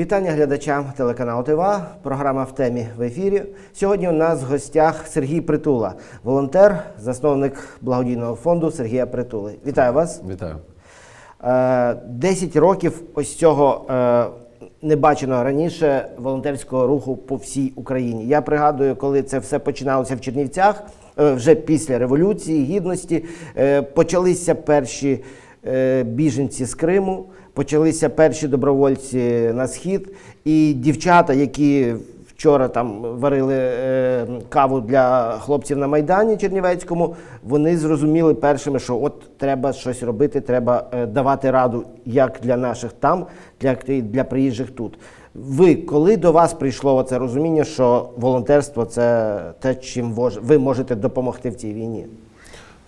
Вітання глядачам телеканалу ТВА. Програма в темі в ефірі. Сьогодні у нас в гостях Сергій Притула, волонтер, засновник благодійного фонду Сергія Притули. Вітаю вас. Вітаю. Е, 10 років ось цього е, небаченого раніше волонтерського руху по всій Україні. Я пригадую, коли це все починалося в Чернівцях, е, вже після революції, гідності, почалися перші біженці з Криму, почалися перші добровольці на схід, і дівчата, які вчора там варили е, каву для хлопців на Майдані Чернівецькому, вони зрозуміли першими, що от треба щось робити, треба е, давати раду як для наших там, як і для приїжджих тут. Ви коли до вас прийшло це розуміння, що волонтерство це те, чим ви можете допомогти в цій війні?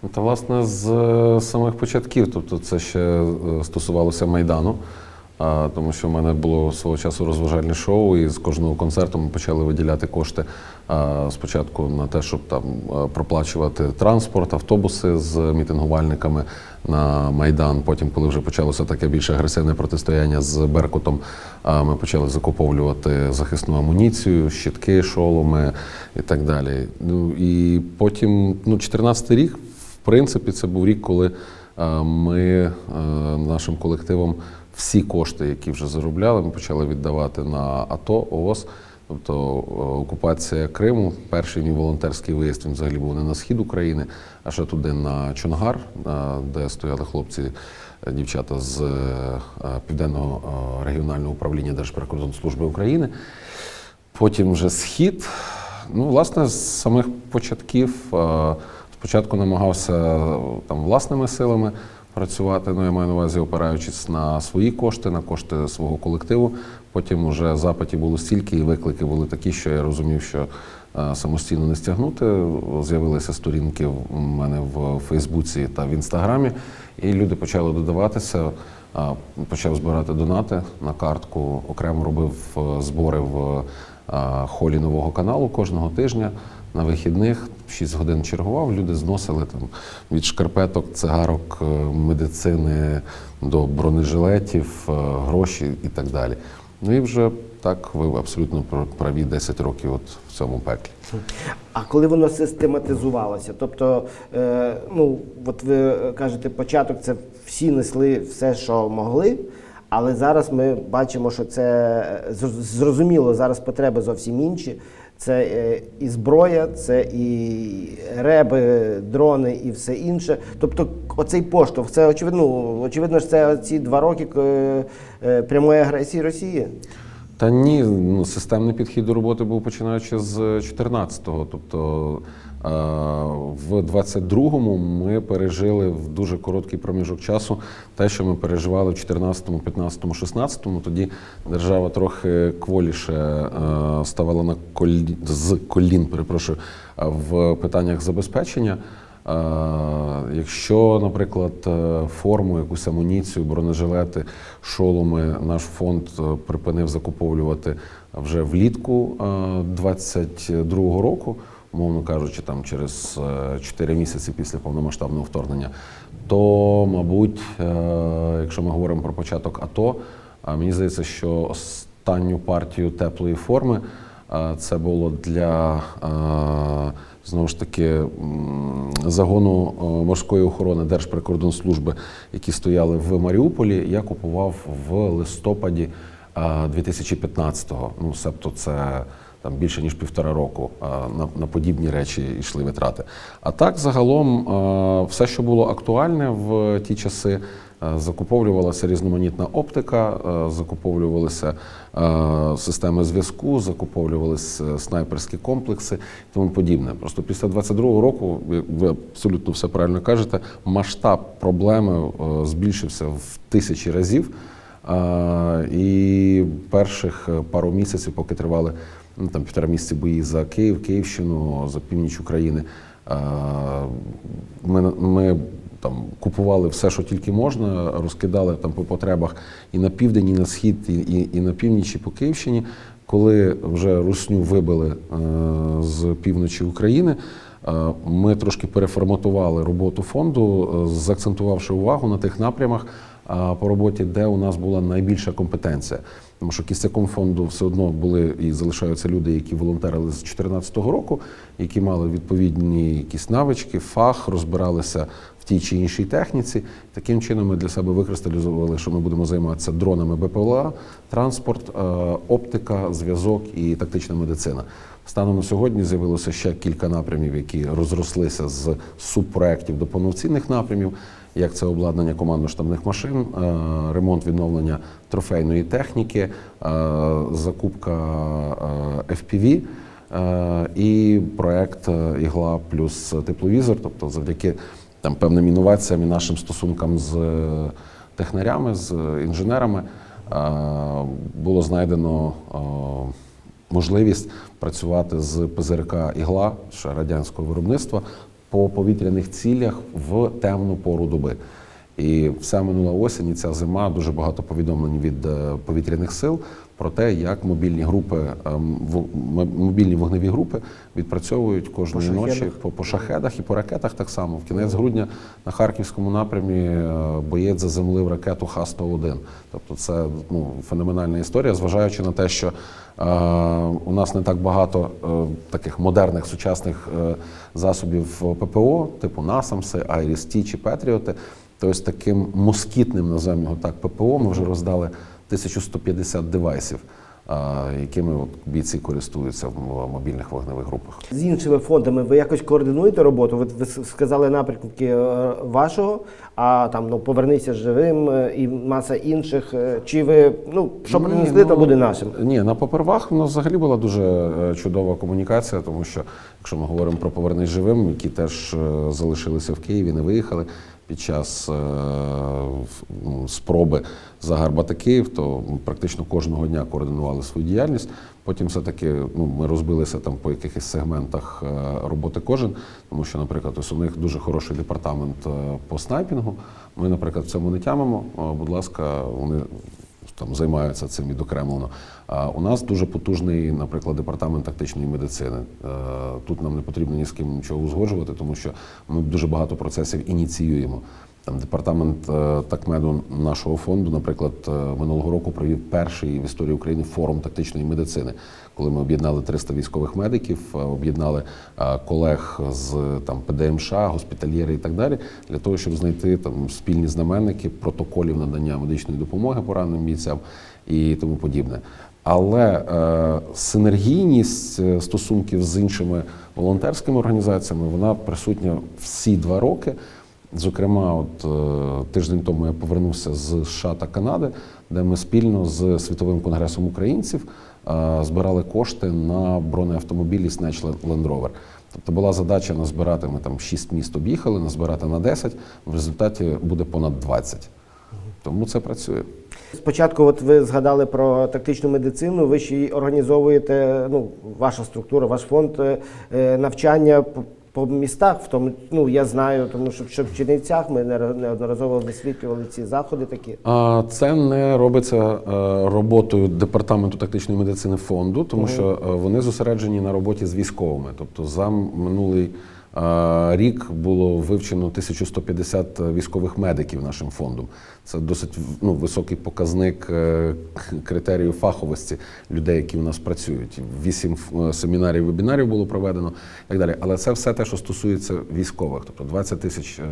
Ну, Та власне з е, самих початків, тобто це ще е, стосувалося Майдану, тому що в мене було свого часу розважальне шоу, і з кожного концерту ми почали виділяти кошти спочатку на те, щоб там е, проплачувати транспорт, автобуси з мітингувальниками на Майдан. Потім, коли вже почалося таке більш агресивне протистояння з Беркутом, ми почали закуповувати захисну амуніцію, щитки, шоломи і так далі. Ну і потім, ну, 14 рік. Принципі, це був рік, коли е, ми е, нашим колективом всі кошти, які вже заробляли, ми почали віддавати на АТО, ООС. Тобто е, окупація Криму, перший мій волонтерський виїзд він взагалі був не на схід України, а ще туди на Чонгар, де стояли хлопці, дівчата з Південного регіонального управління Держприкордонслужби України. Потім вже схід. Ну, власне, з самих початків спочатку намагався е, там власними силами працювати. Ну, я маю на увазі, опираючись на свої кошти, на кошти свого колективу. Потім вже запитів було стільки, і виклики були такі, що я розумів, що е, самостійно не стягнути. З'явилися сторінки в мене в Фейсбуці та в Інстаграмі, і люди почали додаватися. Почав збирати донати на картку. Окремо робив е, збори в холі нового каналу кожного тижня. На вихідних 6 годин чергував. Люди зносили там від шкарпеток, цигарок, е, медицини до бронежилетів, е, гроші і так далі. Ну і вже так ви абсолютно праві 10 років от в цьому пеклі. А коли воно систематизувалося, тобто, е, ну от ви кажете, початок це всі несли все, що могли. Але зараз ми бачимо, що це е, зрозуміло, зараз потреби зовсім інші. Це е, і зброя, це і реби, дрони і все інше. Тобто, оцей поштовх, це очевидно, ну, очевидно, ж це ці два роки е, е, прямої агресії Росії. Та ні, ну, системний підхід до роботи був починаючи з 14-го. Тобто в 22-му ми пережили в дуже короткий проміжок часу те, що ми переживали в 14-му, 15-му, 16-му. Тоді держава трохи кволіше е, ставала на колі... з колін, перепрошую, е, в питаннях забезпечення. Е, Якщо, наприклад, е, форму, якусь амуніцію, бронежилети, шоломи наш фонд е, припинив закуповувати вже влітку 22-го року, умовно кажучи, там через 4 місяці після повномасштабного вторгнення, то, мабуть, е, якщо ми говоримо про початок АТО, мені здається, що останню партію теплої форми е, це було для е, знову ж таки загону е, морської охорони Держприкордонслужби, які стояли в Маріуполі. Я купував в листопаді е, 2015-го. Ну, себто це там більше ніж півтора року на, на подібні речі йшли витрати. А так, загалом, все, що було актуальне в ті часи. Закуповувалася різноманітна оптика, закуповувалися системи зв'язку, закуповувалися снайперські комплекси і тому подібне. Просто після 22-го року, ви- абсолютно все правильно кажете, масштаб проблеми збільшився в тисячі разів. І перших е, пару місяців, поки тривали ну, там півтора місяці бої за Київ, Київщину, за північ України, ми, ми там купували все, що тільки можна, розкидали там по потребах і на південь, і на схід, і, і, і на північ, і по Київщині. Коли вже русню вибили е, з півночі України, е, ми трошки переформатували роботу фонду, е, заакцентувавши увагу на тих напрямах по роботі, де у нас була найбільша компетенція. Тому що кістяком фонду все одно були і залишаються люди, які волонтерили з 2014 року, які мали відповідні якісь навички, фах, розбиралися в тій чи іншій техніці. Таким чином ми для себе викристалізували, що ми будемо займатися дронами БПЛА, транспорт, е, оптика, зв'язок і тактична медицина. Станом на сьогодні з'явилося ще кілька напрямів, які розрослися з субпроєктів до повноцінних напрямів, як це обладнання командно-штабних машин, е, ремонт відновлення трофейної техніки, е, закупка е, FPV і проект Ігла плюс тепловізор, тобто завдяки там певним інноваціям і нашим стосункам з технарями, з інженерами було знайдено можливість працювати з ПЗРК Ігла ще радянського виробництва по повітряних цілях в темну пору доби. І вся минула осінь, і ця зима дуже багато повідомлень від е, повітряних сил про те, як мобільні групи, ем, мобільні вогневі групи відпрацьовують кожної По ночі по, по шахедах і по ракетах так само. В кінець грудня на харківському напрямі е, боєць заземлив ракету Х-101. Тобто це ну, феноменальна історія, зважаючи на те, що е, у нас не так багато е, таких модерних сучасних е, засобів ППО, типу Насамси, Айріс-Ті чи Петріоти. То ось таким москітним, називаємо його так, ППО ми вже роздали 1150 девайсів, якими от бійці користуються в мобільних вогневих групах. З іншими фондами ви якось координуєте роботу? Ви, ви сказали напрямки е, вашого, а там ну повернися живим е, і маса інших. е, Чи ви ну що принесли, то ну, буде нашим? Ні, на попервах у нас взагалі була дуже чудова комунікація, тому що якщо ми говоримо про повернись живим, які теж залишилися в Києві, не виїхали під час е, ну, спроби загарбати Київ, то практично кожного дня координували свою діяльність. Потім все-таки ну, ми розбилися там по якихось сегментах е, роботи кожен, тому що, наприклад, ось у них дуже хороший департамент е, по снайпінгу. Ми, наприклад, в цьому не тямимо. Будь ласка, вони там займаються цим відокремлено. А у нас дуже потужний, наприклад, департамент тактичної медицини. Е, Тут нам не потрібно ні з ким нічого узгоджувати, тому що ми дуже багато процесів ініціюємо. Там департамент е, такмеду нашого фонду, наприклад, е, минулого року провів перший в історії України форум тактичної медицини, коли ми об'єднали 300 військових медиків, е, об'єднали колег з там ПДМШ, госпітальєри і так далі, для того, щоб знайти там спільні знаменники протоколів надання медичної допомоги пораненим бійцям і тому подібне. Але е, синергійність стосунків з іншими волонтерськими організаціями вона присутня всі два роки. Зокрема, от е, тиждень тому я повернувся з США та Канади, де ми спільно з світовим конгресом українців е, збирали кошти на бронеавтомобілі Snatch Land Rover. Тобто була задача назбирати. Ми там 6 міст об'їхали, назбирати на 10, В результаті буде понад 20. Тому це працює. Спочатку, от ви згадали про тактичну медицину. Ви ще й організовуєте ну, ваша структура, ваш фонд е, навчання по, містах. В тому, ну я знаю, тому що, що в Чернівцях ми неодноразово висвітлювали ці заходи такі. А це не робиться е, роботою департаменту тактичної медицини фонду, тому що е, вони зосереджені на роботі з військовими. Тобто за минулий рік було вивчено 1150 військових медиків нашим фондом. Це досить ну, високий показник е, критерію фаховості людей, які у нас працюють. Вісім е, семінарів, вебінарів було проведено і так далі. Але це все те, що стосується військових. Тобто 20 тисяч е,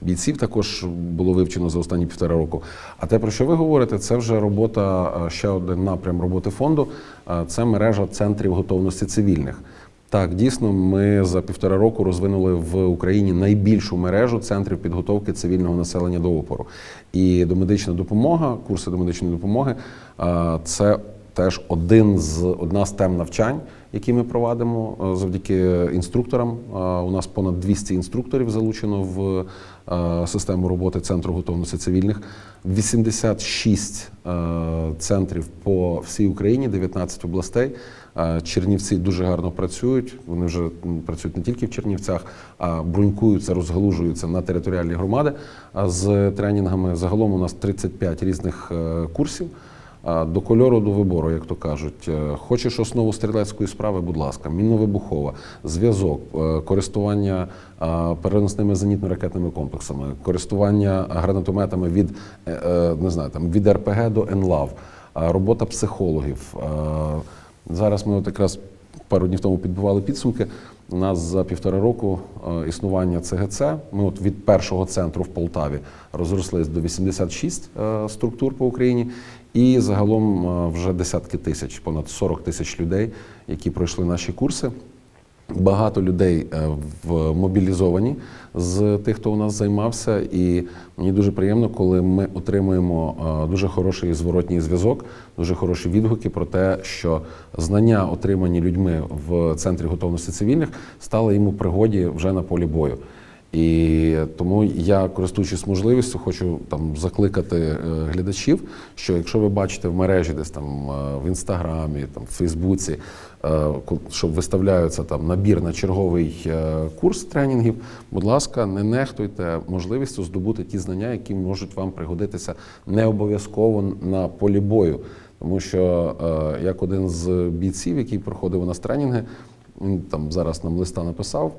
бійців також було вивчено за останні півтора року. А те, про що ви говорите, це вже робота, ще один напрям роботи фонду. Це мережа центрів готовності цивільних. Так, дійсно, ми за півтора року розвинули в Україні найбільшу мережу центрів підготовки цивільного населення до опору. І домедична допомога, курси домедичної допомоги це теж один з одна з тем навчань, які ми провадимо е, завдяки інструкторам. У нас понад 200 інструкторів залучено в е, систему роботи центру готовності цивільних. 86 е, центрів по всій Україні, 19 областей. Е, Чернівці дуже гарно працюють. Вони вже працюють не тільки в Чернівцях, а брунькуються, розгалужуються на територіальні громади. З тренінгами загалом у нас 35 різних е, курсів. До кольору, до вибору, як то кажуть. Е, Хочеш основу стрілецької справи, будь ласка, мінно-вибухова, зв'язок, е, користування переносними зенітно-ракетними комплексами, користування гранатометами від, е, е, не знаю, там, від РПГ до НЛАВ. робота психологів. Зараз ми от якраз пару днів тому підбивали підсумки. У нас за півтора року е, існування ЦГЦ. Ми от від першого центру в Полтаві розрослись до 86 е, структур по Україні, і загалом е, вже десятки тисяч, понад 40 тисяч людей, які пройшли наші курси. Багато людей е, в мобілізовані з тих, хто у нас займався, і мені дуже приємно, коли ми отримуємо е, дуже хороший зворотній зв'язок, дуже хороші відгуки про те, що знання, отримані людьми в центрі готовності цивільних, стали йому пригоді вже на полі бою. І тому я, користуючись можливістю, хочу там закликати е, глядачів, що якщо ви бачите в мережі, десь там е, в інстаграмі, там в Фейсбуці, е, що виставляються там набір на черговий курс тренінгів, будь ласка, не нехтуйте можливістю здобути ті знання, які можуть вам пригодитися не обов'язково на полі бою. Тому що як один з бійців, який проходив у нас тренінги, він там зараз нам листа написав.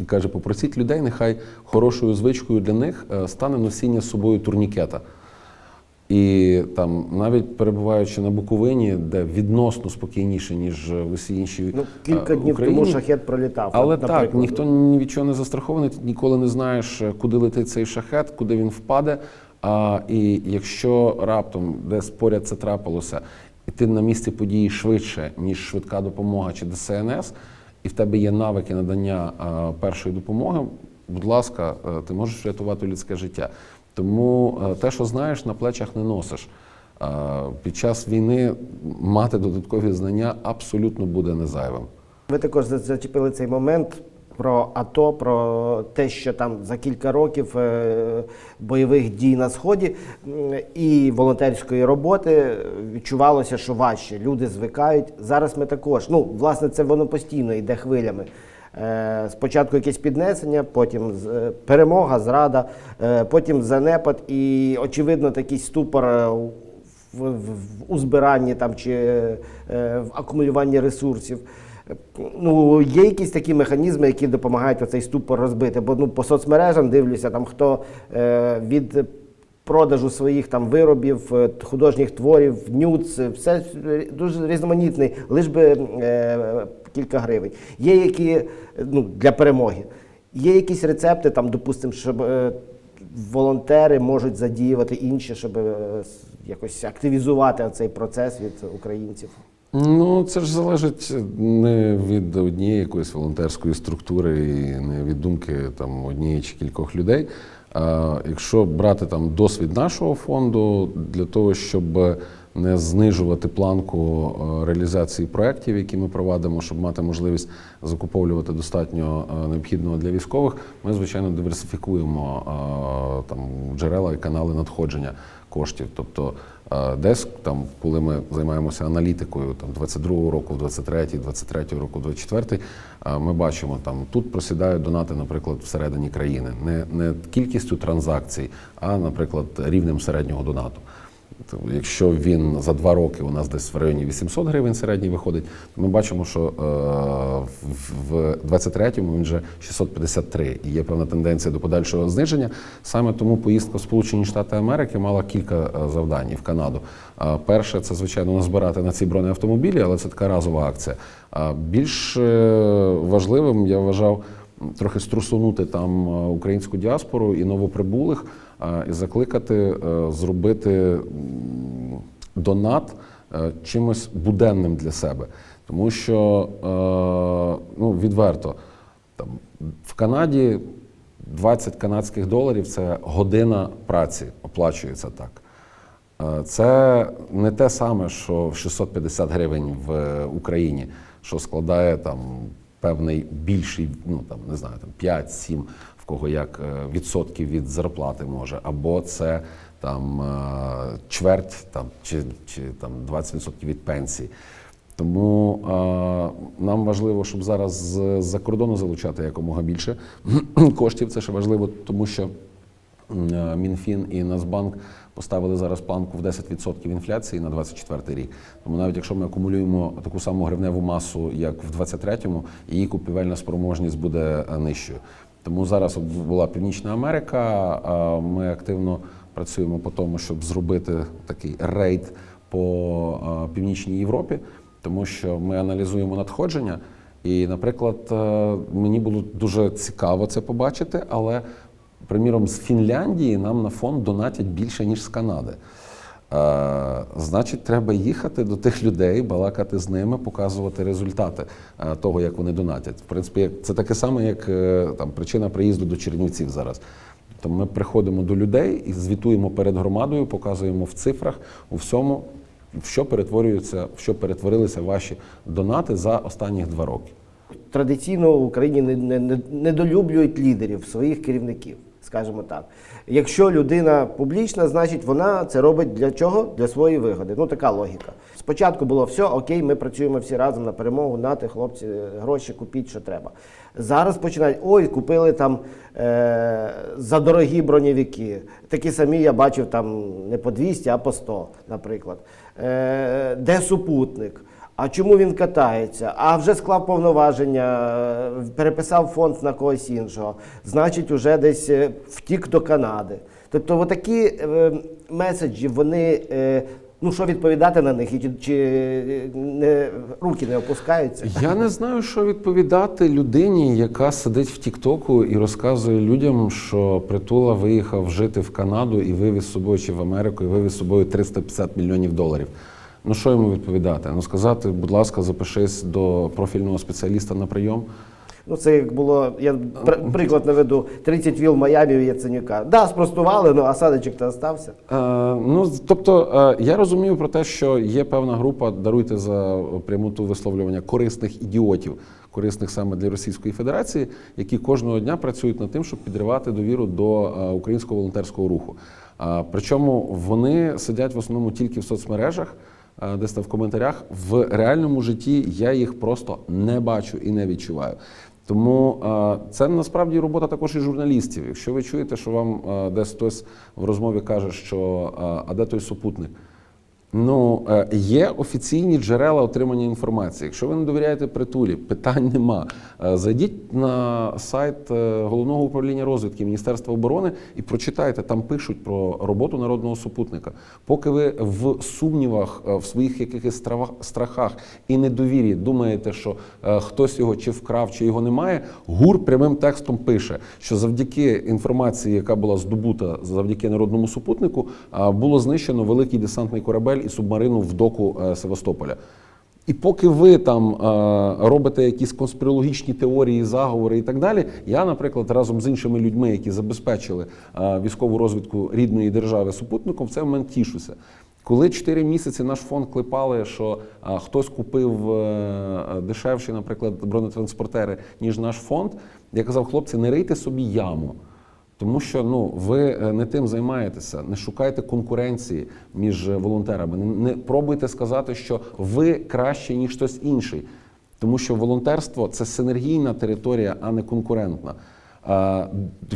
І каже, попросіть людей, нехай хорошою звичкою для них е, стане носіння з собою турнікета. І там, навіть перебуваючи на Буковині, де відносно спокійніше, ніж в усі інші Ну, кілька е, днів Україні, тому шахет пролітав. але от, так, ніхто ні від чого не застрахований, ти ніколи не знаєш, е, куди летить цей шахет, куди він впаде. А, і якщо раптом десь поряд це трапилося, і ти на місці події швидше, ніж швидка допомога чи ДСНС, і в тебе є навики надання першої допомоги, будь ласка, е, ти можеш врятувати людське життя. Тому е, те, що знаєш, на плечах не носиш. Під час війни мати додаткові знання абсолютно буде не зайвим. Ви також зачепили цей момент про АТО, про те, що там за кілька років е, бойових дій на сході і волонтерської роботи відчувалося, що важче. Люди звикають. Зараз ми також. Ну, власне, це воно постійно йде хвилями. Е, Спочатку якесь піднесення, потім е, перемога, зрада, потім занепад і, очевидно, такий ступор в, в, в- у там, чи в акумулюванні ресурсів. Ну, є якісь такі механізми, які допомагають оцей ступор розбити. Бо ну, по соцмережам дивлюся, там хто е, від продажу своїх там виробів, е, художніх творів, нюц, е, все дуже різноманітний, лиш би е, кілька гривень. Є які е, ну, для перемоги. Є якісь рецепти, там, допустимо, щоб е, волонтери можуть задіювати інші, щоб е, якось активізувати цей процес від українців. Ну, це ж залежить не від однієї якоїсь волонтерської структури і не від думки там однієї чи кількох людей. А якщо брати там досвід нашого фонду для того, щоб не знижувати планку е, реалізації проєктів, які ми провадимо, щоб мати можливість закуповувати достатньо е, необхідного для військових, ми звичайно диверсифікуємо е, там джерела і канали надходження коштів. Тобто десь там, коли ми займаємося аналітикою там 22-го року, 23-й, 23-го року, 24-й, е, ми бачимо там тут просідають донати, наприклад, всередині країни, не, не кількістю транзакцій, а, наприклад, рівнем середнього донату. Якщо він за два роки у нас десь в районі 800 гривень середній виходить, то ми бачимо, що е, в- в 23-му він вже 653 і є певна тенденція до подальшого зниження. Саме тому поїздка в Сполучені Штати Америки мала кілька е, завдань в Канаду. Е, Перше, це звичайно назбирати на ці бронеавтомобілі, але це така разова акція. Більш важливим я вважав трохи струсунути там е, українську діаспору і новоприбулих, е, і закликати е, зробити донат чимось буденним для себе. Тому що ну, відверто, там, в Канаді 20 канадських доларів це година праці, оплачується так. Це не те саме, що в 650 гривень в Україні, що складає там певний більший, ну там не знаю, там 5-7, в кого як е, відсотків від зарплати може, або це там е, чверть там, чи, чи там 20% від пенсії. Тому е, нам важливо, щоб зараз з-за кордону залучати якомога більше коштів. Це ще важливо, тому що Мінфін і Нацбанк поставили зараз планку в 10% інфляції на 24 рік. Тому навіть якщо ми акумулюємо таку саму гривневу масу, як в 23-му, її купівельна спроможність буде е, нижчою. Тому зараз була Північна Америка. Ми активно працюємо по тому, щоб зробити такий рейд по е, північній Європі, тому що ми аналізуємо надходження. І, наприклад, е, мені було дуже цікаво це побачити, але, приміром, з Фінляндії нам на фонд донатять більше, ніж з Канади. Е, Значить, треба їхати до тих людей, балакати з ними, показувати результати е, того, як вони донатять. В принципі, це таке саме, як е, там причина приїзду до Чернівців зараз. То ми приходимо до людей і звітуємо перед громадою, показуємо в цифрах у всьому, в що перетворюються, в що перетворилися ваші донати за останніх два роки. Традиційно в Україні не, недолюблюють лідерів, своїх керівників, скажімо так. Якщо людина публічна, значить вона це робить для чого? Для своєї вигоди. Ну така логіка. Спочатку було все, окей, ми працюємо всі разом на перемогу, нате, хлопці, гроші купіть, що треба. Зараз починають, ой, купили там е, за дорогі бронєвики. Такі самі я бачив там не по 200, а по 100, наприклад. Е, де супутник? А чому він катається? А вже склав повноваження, е, переписав фонд на когось іншого. Значить, уже десь е, втік до Канади. Тобто, отакі е, меседжі, вони. Ну що відповідати на них, і чи, не, руки не опускаються? Я не знаю, що відповідати людині, яка сидить в Тіктоку і розказує людям, що притула виїхав жити в Канаду і вивіз з собою чи в Америку, і вивіз з собою 350 мільйонів доларів. Ну що йому відповідати? Ну сказати, будь ласка, запишись до профільного спеціаліста на прийом. Ну, це як було, я приклад наведу, 30 віл Майамі у Яценюка. Да, спростували, ну осадочок то остався. Е, ну, тобто, е, я розумію про те, що є певна група, даруйте за прямоту висловлювання корисних ідіотів, корисних саме для Російської Федерації, які кожного дня працюють над тим, щоб підривати довіру до е, українського волонтерського руху. Е, Причому вони сидять в основному тільки в соцмережах. Е, Десь там в коментарях в реальному житті я їх просто не бачу і не відчуваю. Тому е, це насправді робота також і журналістів. Якщо ви чуєте, що вам е, десь хтось в розмові каже, що а де той супутник? Ну, е, є офіційні джерела отримання інформації. Якщо ви не довіряєте притулі, питань нема. Е, Зайдіть на сайт е, головного управління розвідки Міністерства оборони і прочитайте. Там пишуть про роботу народного супутника. Поки ви в сумнівах, в своїх якихось страхах і недовірі думаєте, що хтось його чи вкрав, чи його немає. ГУР прямим текстом пише, що завдяки інформації, яка була здобута завдяки народному супутнику, було знищено великий десантний корабель і субмарину в доку е, Севастополя. І поки ви там е, робите якісь конспірологічні теорії, заговори і так далі, я, наприклад, разом з іншими людьми, які забезпечили е, військову розвідку рідної держави супутником, в цей момент тішуся. Коли 4 місяці наш фонд клепали, що хтось купив дешевші, наприклад, бронетранспортери, ніж наш фонд, я казав, хлопці, не рийте собі яму. Тому що ну ви е, не тим займаєтеся, не шукайте конкуренції між е, волонтерами. Не, не пробуйте сказати, що ви краще ніж хтось інший, тому що волонтерство це синергійна територія, а не конкурентна.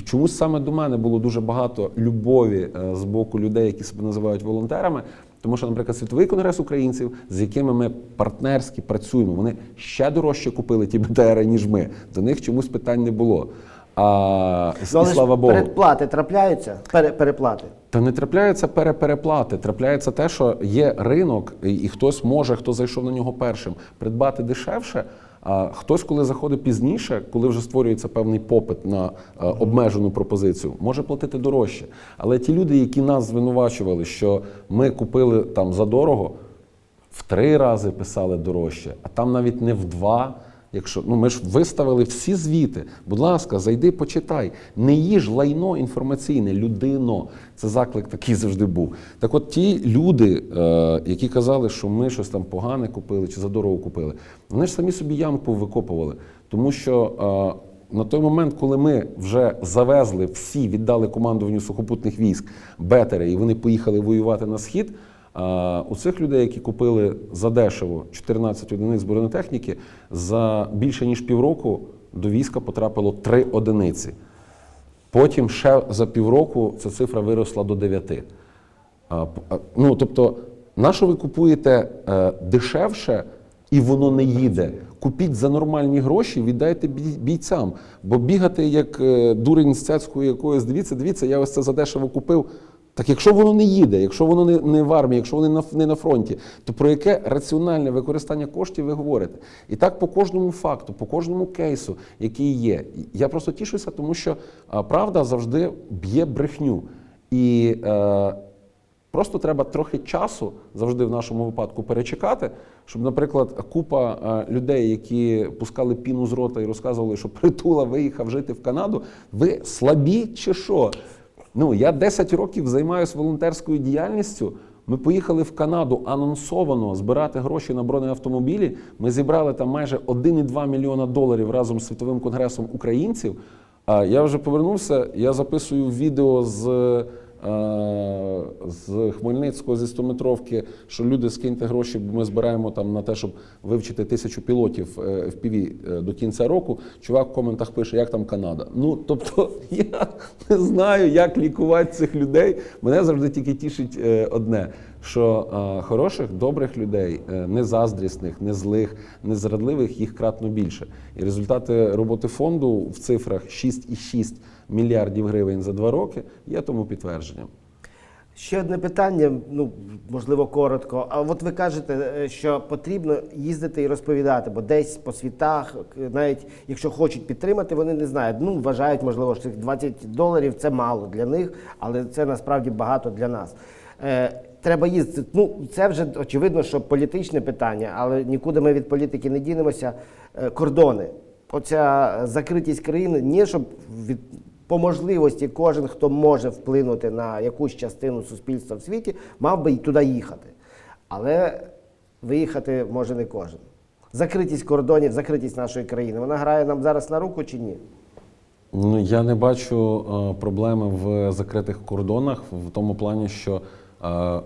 Чомусь саме до мене було дуже багато любові е, з боку людей, які себе називають волонтерами. Тому що, наприклад, світовий конгрес українців, з якими ми партнерськи працюємо, вони ще дорожче купили ті БТРи, ніж ми. До них чомусь питань не було. А і але слава Богу. передплати трапляються, пере, переплати. Та не трапляються перепереплати. Трапляється те, що є ринок, і і хтось може, хто зайшов на нього першим, придбати дешевше. А хтось, коли заходить пізніше, коли вже створюється певний попит на е, обмежену пропозицію, може платити дорожче. Але ті люди, які нас звинувачували, що ми купили там за дорого, в три рази писали дорожче, а там навіть не в два. Якщо ну ми ж виставили всі звіти, будь ласка, зайди, почитай. Не їж лайно інформаційне, людино. Це заклик такий завжди був. Так от ті люди, е, які казали, що ми щось там погане купили чи задорого купили, вони ж самі собі ямку викопували. Тому що е, на той момент, коли ми вже завезли всі, віддали командуванню сухопутних військ бетери, і вони поїхали воювати на схід. У цих людей, які купили задешево 14 одиниць бронетехніки, за більше ніж півроку до війська потрапило 3 одиниці. Потім ще за півроку ця цифра виросла до 9. А, п- а, ну, тобто, на що ви купуєте е, дешевше і воно не їде? Купіть за нормальні гроші, віддайте бійцям. Бо бігати як е, дурень з цяцькою якоюсь, дивіться, дивіться, я ось це задешево купив. Так якщо воно не їде, якщо воно не, не в армії, якщо воно не на, фронті, то про яке раціональне використання коштів ви говорите? І так по кожному факту, по кожному кейсу, який є. Я просто тішуся, тому що правда завжди б'є брехню. І е, Просто треба трохи часу завжди в нашому випадку перечекати, щоб, наприклад, купа е, людей, які пускали піну з рота і розказували, що притула виїхав жити в Канаду, ви слабі чи що? Ну, я 10 років займаюся волонтерською діяльністю. Ми поїхали в Канаду анонсовано збирати гроші на бронеавтомобілі. Ми зібрали там майже 1,2 мільйона доларів разом з світовим конгресом українців. А я вже повернувся. Я записую відео з з Хмельницького зі 100-метровки, що люди скиньте гроші, бо ми збираємо там на те, щоб вивчити тисячу пілотів в FPV е, до кінця року. Чувак в коментах пише, як там Канада. Ну тобто я не знаю, як лікувати цих людей. Мене завжди тільки тішить е, одне. Що е, хороших, добрих людей, е, не заздрісних, не злих, не зрадливих, їх кратно більше. І результати роботи фонду в цифрах 6,6 мільярдів гривень за два роки є тому підтвердженням. Ще одне питання, ну можливо, коротко. А от ви кажете, е, що потрібно їздити і розповідати, бо десь по світах, е, навіть якщо хочуть підтримати, вони не знають. Ну вважають, можливо, що цих 20 доларів це мало для них, але це насправді багато для нас. Треба їздити. Ну це вже очевидно, що політичне питання, але нікуди ми від політики не дінемося. Е, Кордони. Оця закритість країни, не щоб від по можливості кожен, хто може вплинути на якусь частину суспільства в світі, мав би туди їхати. Але виїхати може не кожен. Закритість кордонів, закритість нашої країни, вона грає нам зараз на руку чи ні? Ну, я не бачу е, проблеми в закритих кордонах в тому плані, що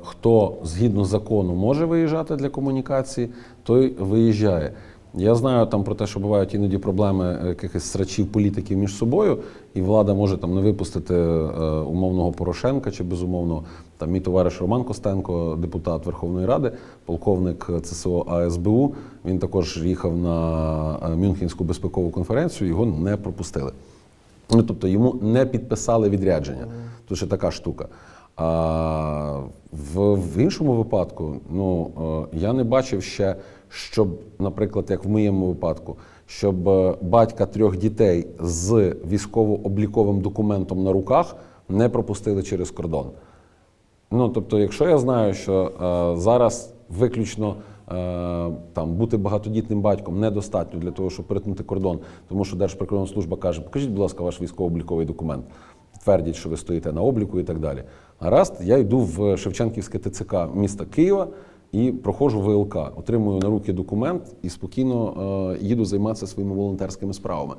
хто згідно закону може виїжджати для комунікації, той виїжджає. Я знаю там про те, що бувають іноді проблеми е, якихось срачів політиків між собою, і влада може там не випустити е, умовного Порошенка чи безумовно там мій товариш Роман Костенко, депутат Верховної Ради, полковник ЦСО АСБУ. Він також їхав на е, Мюнхенську безпекову конференцію, його не пропустили. Ну, тобто йому не підписали відрядження. Тут ще така штука. А в, в іншому випадку, ну е, я не бачив ще, щоб, наприклад, як в моєму випадку, щоб е, батька трьох дітей з військово-обліковим документом на руках не пропустили через кордон. Ну, тобто, якщо я знаю, що е, зараз виключно там бути багатодітним батьком недостатньо для того, щоб перетнути кордон, тому що Держприкордонслужба каже, покажіть, будь ласка, ваш військово-обліковий документ, твердять, що ви стоїте на обліку і так далі. Гаразд, я йду в Шевченківське ТЦК міста Києва і проходжу ВЛК, отримую на руки документ і спокійно е, їду займатися своїми волонтерськими справами.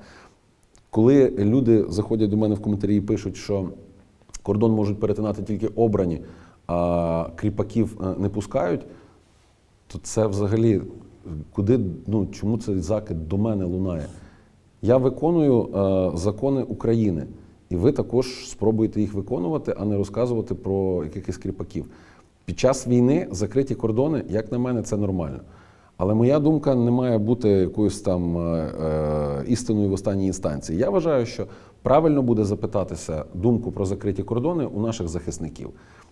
Коли люди заходять до мене в коментарі і пишуть, що кордон можуть перетинати тільки обрані, а кріпаків е, не пускають, то це взагалі куди, ну чому цей закид до мене лунає? Я виконую е, закони України, і ви також спробуєте їх виконувати, а не розказувати про якихось кріпаків. Під час війни закриті кордони, як на мене, це нормально. Але моя думка не має бути якоюсь там е, е, істиною в останній інстанції. Я вважаю, що правильно буде запитатися думку про закриті кордони у наших захисників.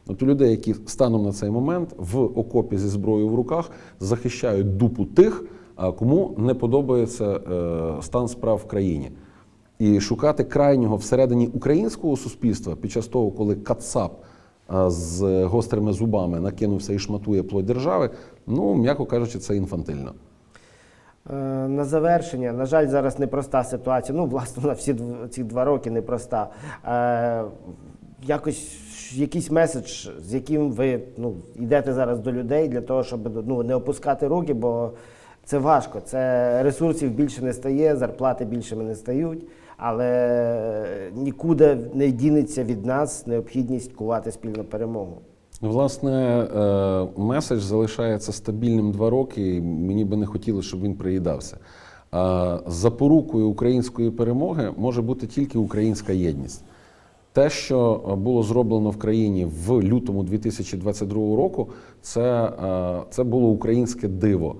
От у людей, які станом на цей момент в окопі зі зброєю в руках захищають дупу тих, кому не подобається е, стан справ в країні. І шукати крайнього всередині українського суспільства під час того, коли Кацап з гострими зубами накинувся і шматує плоть держави, ну, м'яко кажучи, це інфантильно. Е, На завершення, на жаль, зараз непроста ситуація. Ну, власне, на всі ці два роки непроста. Е, якось якийсь меседж, з яким ви ну, йдете зараз до людей для того, щоб ну, не опускати руки, бо це важко. Це ресурсів більше не стає, зарплати більшими не стають, але нікуди не дінеться від нас необхідність кувати спільну перемогу. Власне, е, меседж залишається стабільним два роки, і мені би не хотілося, щоб він приїдався. А Запорукою української перемоги може бути тільки українська єдність. Те, що е, було зроблено в країні в лютому 2022 року, це, е, це було українське диво.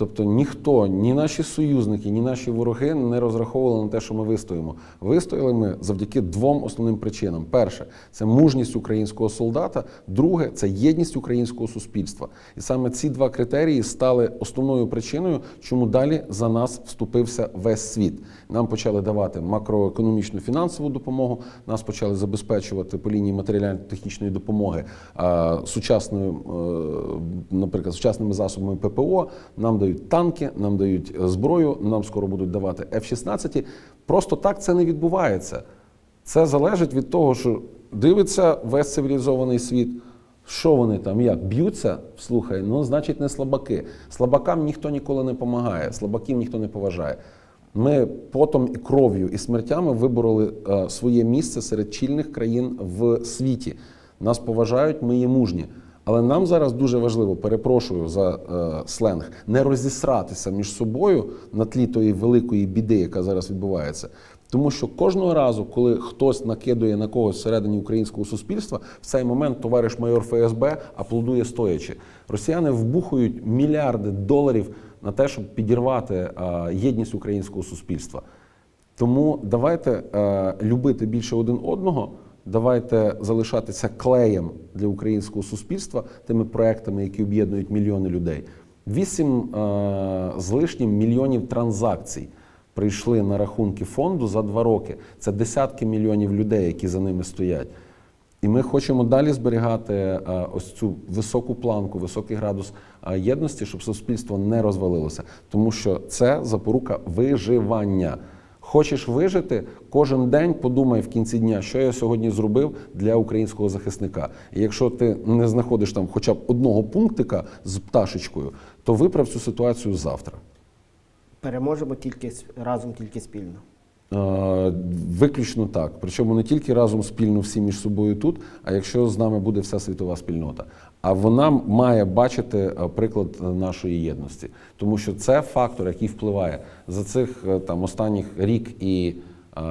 Тобто ніхто, ні наші союзники, ні наші вороги не розраховували на те, що ми вистоїмо. Вистояли ми завдяки двом основним причинам: перше це мужність українського солдата, друге це єдність українського суспільства. І саме ці два критерії стали основною причиною, чому далі за нас вступився весь світ. Нам почали давати макроекономічну фінансову допомогу, нас почали забезпечувати по лінії матеріально-технічної допомоги сучасною, е, наприклад, сучасними засобами ППО. Нам дають танки, нам дають е, зброю, нам скоро будуть давати F-16. Просто так це не відбувається. Це залежить від того, що дивиться весь цивілізований світ. Що вони там як б'ються? Слухай, ну значить не слабаки. Слабакам ніхто ніколи не допомагає, слабаків ніхто не поважає. Ми потом і кров'ю і смертями вибороли е, своє місце серед чільних країн в світі. Нас поважають, ми є мужні. Але нам зараз дуже важливо, перепрошую за е, сленг, не розісратися між собою на тлі тої великої біди, яка зараз відбувається. Тому що кожного разу, коли хтось накидує на когось всередині українського суспільства, в цей момент товариш майор ФСБ аплодує стоячи. Росіяни вбухують мільярди доларів на те, щоб підірвати е, єдність українського суспільства. Тому давайте е, любити більше один одного. Давайте залишатися клеєм для українського суспільства тими проектами, які об'єднують мільйони людей. Вісім е, з лишнім мільйонів транзакцій прийшли на рахунки фонду за два роки. Це десятки мільйонів людей, які за ними стоять. І ми хочемо далі зберігати е, ось цю високу планку, високий градус е, єдності, щоб суспільство не розвалилося. Тому що це запорука виживання. Хочеш вижити, кожен день подумай в кінці дня, що я сьогодні зробив для українського захисника. І якщо ти не знаходиш там хоча б одного пунктика з пташечкою, то виправ цю ситуацію завтра. Переможемо тільки разом, тільки спільно. Е, Виключно так. Причому не тільки разом спільно всі між собою тут, а якщо з нами буде вся світова спільнота. А вона має бачити е, приклад нашої єдності, тому що це фактор, який впливає за цих е, там останніх рік і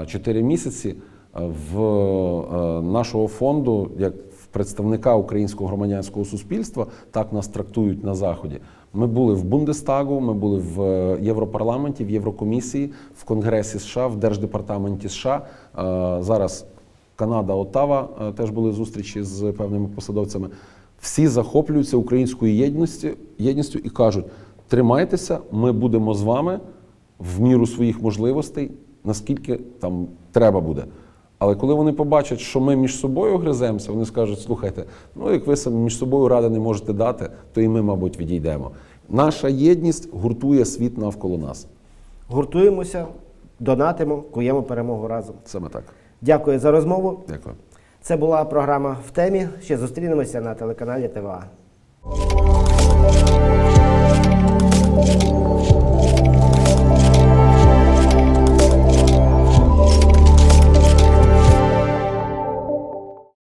е, чотири місяці е, в е, нашого фонду, як в представника українського громадянського суспільства, так нас трактують на заході. Ми були в Бундестагу, ми були в е, Європарламенті, в Єврокомісії, в Конгресі США, в Держдепартаменті США. Е, Зараз Канада, Оттава е, теж були зустрічі з певними посадовцями. Всі захоплюються українською єдності, єдністю і кажуть: тримайтеся, ми будемо з вами в міру своїх можливостей, наскільки там треба буде. Але коли вони побачать, що ми між собою гриземося, вони скажуть: слухайте, ну як ви самі між собою ради не можете дати, то і ми, мабуть, відійдемо. Наша єдність гуртує світ навколо нас. Гуртуємося, донатимо, куємо перемогу разом. Саме так. Дякую за розмову. Дякую. Це була програма в темі. Ще зустрінемося на телеканалі ТВА.